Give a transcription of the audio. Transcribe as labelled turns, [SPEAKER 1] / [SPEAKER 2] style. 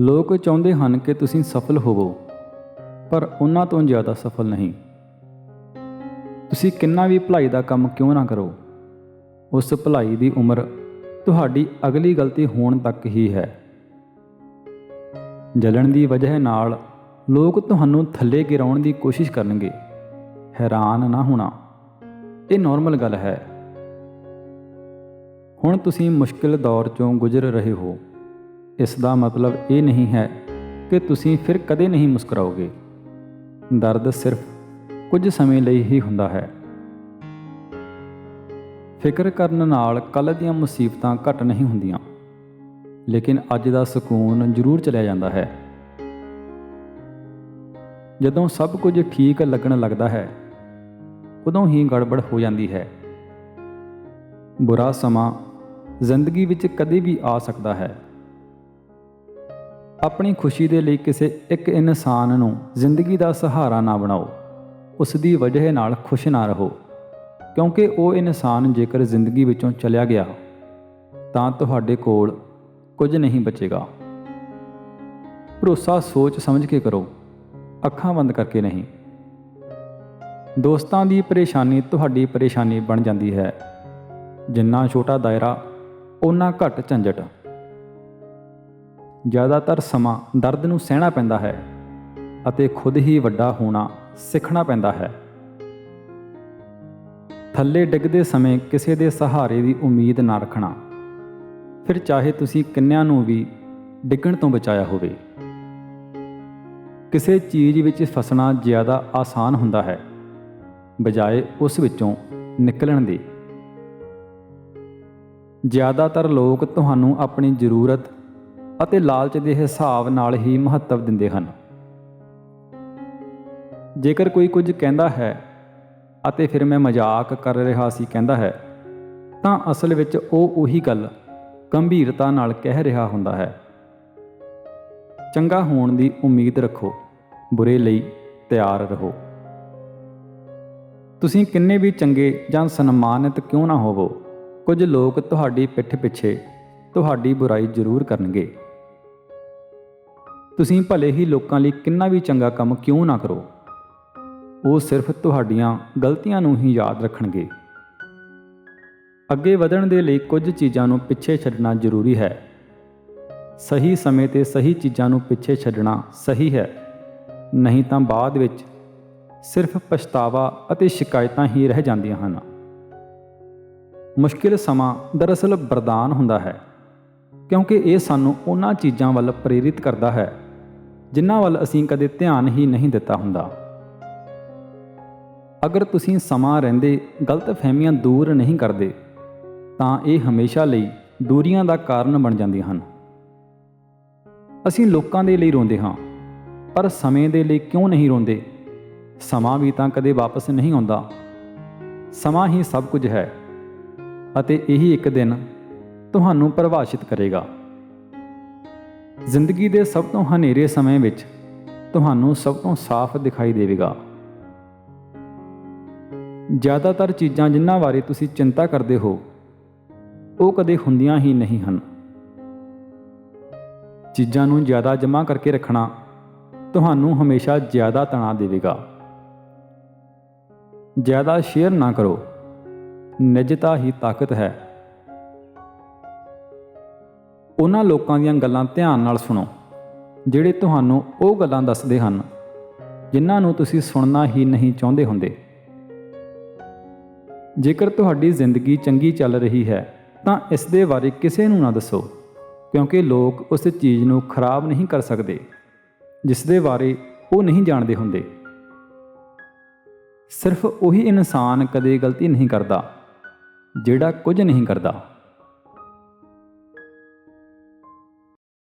[SPEAKER 1] ਲੋਕ ਚਾਹੁੰਦੇ ਹਨ ਕਿ ਤੁਸੀਂ ਸਫਲ ਹੋਵੋ, ਪਰ ਉਹਨਾਂ ਤੋਂ ਜ਼ਿਆਦਾ ਸਫਲ ਨਹੀਂ। ਤੁਸੀਂ ਕਿੰਨਾ ਵੀ ਭਲਾਈ ਦਾ ਕੰਮ ਕਿਉਂ ਨਾ ਕਰੋ, ਉਸ ਭਲਾਈ ਦੀ ਉਮਰ ਤੁਹਾਡੀ ਅਗਲੀ ਗਲਤੀ ਹੋਣ ਤੱਕ ਹੀ ਹੈ। ਜਲਣ ਦੀ ਵਜ੍ਹਾ ਨਾਲ ਲੋਕ ਤੁਹਾਨੂੰ ਥੱਲੇ ਗਿਰਾਉਣ ਦੀ ਕੋਸ਼ਿਸ਼ ਕਰਨਗੇ। ਹੈਰਾਨ ਨਾ ਹੋਣਾ, ਇਹ ਨਾਰਮਲ ਗੱਲ ਹੈ। ਹੁਣ ਤੁਸੀਂ ਮੁਸ਼ਕਿਲ ਦੌਰ ਚੋਂ ਗੁਜ਼ਰ ਰਹੇ ਹੋ। ਇਸ ਦਾ ਮਤਲਬ ਇਹ ਨਹੀਂ ਹੈ ਕਿ ਤੁਸੀਂ ਫਿਰ ਕਦੇ ਨਹੀਂ ਮੁਸਕਰਾਓਗੇ। ਦਰਦ ਸਿਰਫ ਕੁਝ ਸਮੇਂ ਲਈ ਹੀ ਹੁੰਦਾ ਹੈ। ਫਿਕਰ ਕਰਨ ਨਾਲ ਕੱਲ੍ਹ ਦੀਆਂ ਮੁਸੀਬਤਾਂ ਘਟ ਨਹੀਂ ਹੁੰਦੀਆਂ, ਲੇਕਿਨ ਅੱਜ ਦਾ ਸਕੂਨ ਜ਼ਰੂਰ ਚਲਿਆ ਜਾਂਦਾ ਹੈ। ਜਦੋਂ ਸਭ ਕੁਝ ਠੀਕ ਲੱਗਣ ਲੱਗਦਾ ਹੈ, ਉਦੋਂ ਹੀ ਗੜਬੜ ਹੋ ਜਾਂਦੀ ਹੈ। ਬੁਰਾ ਸਮਾਂ ਜ਼ਿੰਦਗੀ ਵਿੱਚ ਕਦੇ ਵੀ ਆ ਸਕਦਾ ਹੈ। ਆਪਣੀ ਖੁਸ਼ੀ ਦੇ ਲਈ ਕਿਸੇ ਇੱਕ ਇਨਸਾਨ ਨੂੰ ਜ਼ਿੰਦਗੀ ਦਾ ਸਹਾਰਾ ਨਾ ਬਣਾਓ। ਉਸ ਦੀ ਵਜ੍ਹਾ ਨਾਲ ਖੁਸ਼ ਨਾ ਰਹੋ, ਕਿਉਂਕਿ ਉਹ ਇਨਸਾਨ ਜੇਕਰ ਜ਼ਿੰਦਗੀ ਵਿੱਚੋਂ ਚਲਿਆ ਗਿਆ, ਤਾਂ ਤੁਹਾਡੇ ਕੋਲ ਕੁਝ ਨਹੀਂ ਬਚੇਗਾ। ਭਰੋਸਾ, ਸੋਚ ਸਮਝ ਕੇ ਕਰੋ, ਅੱਖਾਂ ਬੰਦ ਕਰਕੇ ਨਹੀਂ। ਦੋਸਤਾਂ ਦੀ ਪਰੇਸ਼ਾਨੀ ਤੁਹਾਡੀ ਪਰੇਸ਼ਾਨੀ ਬਣ ਜਾਂਦੀ ਹੈ। ਜਿੰਨਾ ਛੋਟਾ ਦਾਇਰਾ ਉਨਾ ਘੱਟ ਝੰਜਟ। ਜ਼ਿਆਦਾਤਰ ਸਮਾਂ ਦਰਦ ਨੂੰ ਸਹਿਣਾ ਪੈਂਦਾ ਹੈ ਅਤੇ ਖੁਦ ਹੀ ਵੱਡਾ ਹੋਣਾ ਸਿੱਖਣਾ ਪੈਂਦਾ ਹੈ। ਥੱਲੇ ਡਿੱਗਦੇ ਸਮੇਂ ਕਿਸੇ ਦੇ ਸਹਾਰੇ ਦੀ ਉਮੀਦ ਨਾ ਰੱਖਣਾ। ਫਿਰ ਚਾਹੇ ਤੁਸੀਂ ਕਿੰਨਿਆਂ ਨੂੰ ਵੀ ਡਿੱਗਣ ਤੋਂ ਬਚਾਇਆ ਹੋਵੇ। ਕਿਸੇ ਚੀਜ਼ ਵਿੱਚ ਫਸਣਾ ਜ਼ਿਆਦਾ ਆਸਾਨ ਹੁੰਦਾ ਹੈ, ਬਜਾਏ ਉਸ ਵਿੱਚੋਂ ਨਿਕਲਣ ਦੀ। ਜ਼ਿਆਦਾਤਰ ਲੋਕ ਤੁਹਾਨੂੰ ਆਪਣੀ ਜ਼ਰੂਰਤ ਅਤੇ ਲਾਲਚ ਦੇ ਹਿਸਾਬ ਨਾਲ ਹੀ ਮਹੱਤਵ ਦਿੰਦੇ ਹਨ। ਜੇਕਰ ਕੋਈ ਕੁਝ ਕਹਿੰਦਾ ਹੈ ਅਤੇ ਫਿਰ ਮੈਂ ਮਜ਼ਾਕ ਕਰ ਰਿਹਾ ਸੀ ਕਹਿੰਦਾ ਹੈ, ਤਾਂ ਅਸਲ ਵਿੱਚ ਉਹ ਉਹੀ ਗੱਲ ਗੰਭੀਰਤਾ ਨਾਲ ਕਹਿ ਰਿਹਾ ਹੁੰਦਾ ਹੈ। ਚੰਗਾ ਹੋਣ ਦੀ ਉਮੀਦ ਰੱਖੋ, ਬੁਰੇ ਲਈ ਤਿਆਰ ਰਹੋ। ਤੁਸੀਂ ਕਿੰਨੇ ਵੀ ਚੰਗੇ ਜਾਂ ਸਨਮਾਨਿਤ ਕਿਉਂ ਨਾ ਹੋਵੋ, ਕੁਝ ਲੋਕ ਤੁਹਾਡੀ ਪਿੱਠ ਪਿੱਛੇ ਤੁਹਾਡੀ ਬੁਰਾਈ ਜ਼ਰੂਰ ਕਰਨਗੇ। ਤੁਸੀਂ ਭਲੇ ਹੀ ਲੋਕਾਂ ਲਈ ਕਿੰਨਾ ਵੀ ਚੰਗਾ ਕੰਮ ਕਿਉਂ ਨਾ ਕਰੋ? ਉਹ ਸਿਰਫ ਤੁਹਾਡੀਆਂ ਗਲਤੀਆਂ ਨੂੰ ਹੀ ਯਾਦ ਰੱਖਣਗੇ। ਅੱਗੇ ਵਧਣ ਦੇ ਲਈ ਕੁਝ ਚੀਜ਼ਾਂ ਨੂੰ ਪਿੱਛੇ ਛੱਡਣਾ ਜ਼ਰੂਰੀ ਹੈ। ਸਹੀ ਸਮੇਂ ਤੇ ਸਹੀ ਚੀਜ਼ਾਂ ਨੂੰ ਪਿੱਛੇ ਛੱਡਣਾ ਸਹੀ ਹੈ। ਨਹੀਂ ਤਾਂ ਬਾਅਦ ਵਿੱਚ ਸਿਰਫ ਪਛਤਾਵਾ ਅਤੇ ਸ਼ਿਕਾਇਤਾਂ ਹੀ ਰਹਿ ਜਾਂਦੀਆਂ ਹਨ। ਮੁਸ਼ਕਿਲ ਸਮਾਂ ਦਰਅਸਲ ਵਰਦਾਨ ਹੁੰਦਾ ਹੈ, ਕਿਉਂਕਿ ਇਹ ਸਾਨੂੰ ਉਹਨਾਂ ਚੀਜ਼ਾਂ ਵੱਲ ਪ੍ਰੇਰਿਤ ਕਰਦਾ ਹੈ। ਜਿਨ੍ਹਾਂ ਵੱਲ ਅਸੀਂ ਕਦੇ ਧਿਆਨ ਹੀ ਨਹੀਂ ਦਿੱਤਾ ਹੁੰਦਾ। ਅਗਰ ਤੁਸੀਂ ਸਮਾਂ ਰਹਿੰਦੇ ਗਲਤ ਫਹਿਮੀਆਂ ਦੂਰ ਨਹੀਂ ਕਰਦੇ, ਤਾਂ ਇਹ ਹਮੇਸ਼ਾ ਲਈ ਦੂਰੀਆਂ ਦਾ ਕਾਰਨ ਬਣ ਜਾਂਦੀਆਂ ਹਨ। ਅਸੀਂ ਲੋਕਾਂ ਦੇ ਲਈ ਰੋਂਦੇ ਹਾਂ, ਪਰ ਸਮੇਂ ਦੇ ਲਈ ਕਿਉਂ ਨਹੀਂ ਰੋਂਦੇ? ਸਮਾਂ ਵੀ ਤਾਂ ਕਦੇ ਵਾਪਸ ਨਹੀਂ ਆਉਂਦਾ। ਸਮਾਂ ਹੀ ਸਭ ਕੁਝ ਹੈ, ਅਤੇ ਇਹੀ ਇੱਕ ਦਿਨ ਤੁਹਾਨੂੰ ਪਰਿਭਾਸ਼ਿਤ ਕਰੇਗਾ। ਜ਼ਿੰਦਗੀ ਦੇ ਸਭ ਤੋਂ ਹਨੇਰੇ ਸਮੇਂ ਵਿੱਚ ਤੁਹਾਨੂੰ ਸਭ ਤੋਂ ਸਾਫ਼ ਦਿਖਾਈ ਦੇਵੇਗਾ। ਜ਼ਿਆਦਾਤਰ ਚੀਜ਼ਾਂ ਜਿਨ੍ਹਾਂ ਬਾਰੇ ਤੁਸੀਂ ਚਿੰਤਾ ਕਰਦੇ ਹੋ, ਉਹ ਕਦੇ ਹੁੰਦੀਆਂ ਹੀ ਨਹੀਂ ਹਨ। ਚੀਜ਼ਾਂ ਨੂੰ ਜ਼ਿਆਦਾ ਜਮ੍ਹਾਂ ਕਰਕੇ ਰੱਖਣਾ ਤੁਹਾਨੂੰ ਹਮੇਸ਼ਾ ਜ਼ਿਆਦਾ ਤਣਾਅ ਦੇਵੇਗਾ। ਜ਼ਿਆਦਾ ਸ਼ੇਅਰ ਨਾ ਕਰੋ। ਨਿਜਤਾ ਹੀ ਤਾਕਤ ਹੈ। ਉਹਨਾਂ ਲੋਕਾਂ ਦੀਆਂ ਗੱਲਾਂ ਧਿਆਨ ਨਾਲ ਸੁਣੋ, ਜਿਹੜੇ ਤੁਹਾਨੂੰ ਉਹ ਗੱਲਾਂ ਦੱਸਦੇ ਹਨ, ਜਿਨ੍ਹਾਂ ਨੂੰ ਤੁਸੀਂ ਸੁਣਨਾ ਹੀ ਨਹੀਂ ਚਾਹੁੰਦੇ ਹੁੰਦੇ। ਜੇਕਰ ਤੁਹਾਡੀ ਜ਼ਿੰਦਗੀ ਚੰਗੀ ਚੱਲ ਰਹੀ ਹੈ, ਤਾਂ ਇਸ ਦੇ ਬਾਰੇ ਕਿਸੇ ਨੂੰ ਨਾ ਦੱਸੋ, ਕਿਉਂਕਿ ਲੋਕ ਉਸ ਚੀਜ਼ ਨੂੰ ਖਰਾਬ ਨਹੀਂ ਕਰ ਸਕਦੇ, ਜਿਸ ਦੇ ਬਾਰੇ ਉਹ ਨਹੀਂ ਜਾਣਦੇ ਹੁੰਦੇ। ਸਿਰਫ ਉਹੀ ਇਨਸਾਨ ਕਦੇ ਗਲਤੀ ਨਹੀਂ ਕਰਦਾ, ਜਿਹੜਾ ਕੁਝ ਨਹੀਂ ਕਰਦਾ।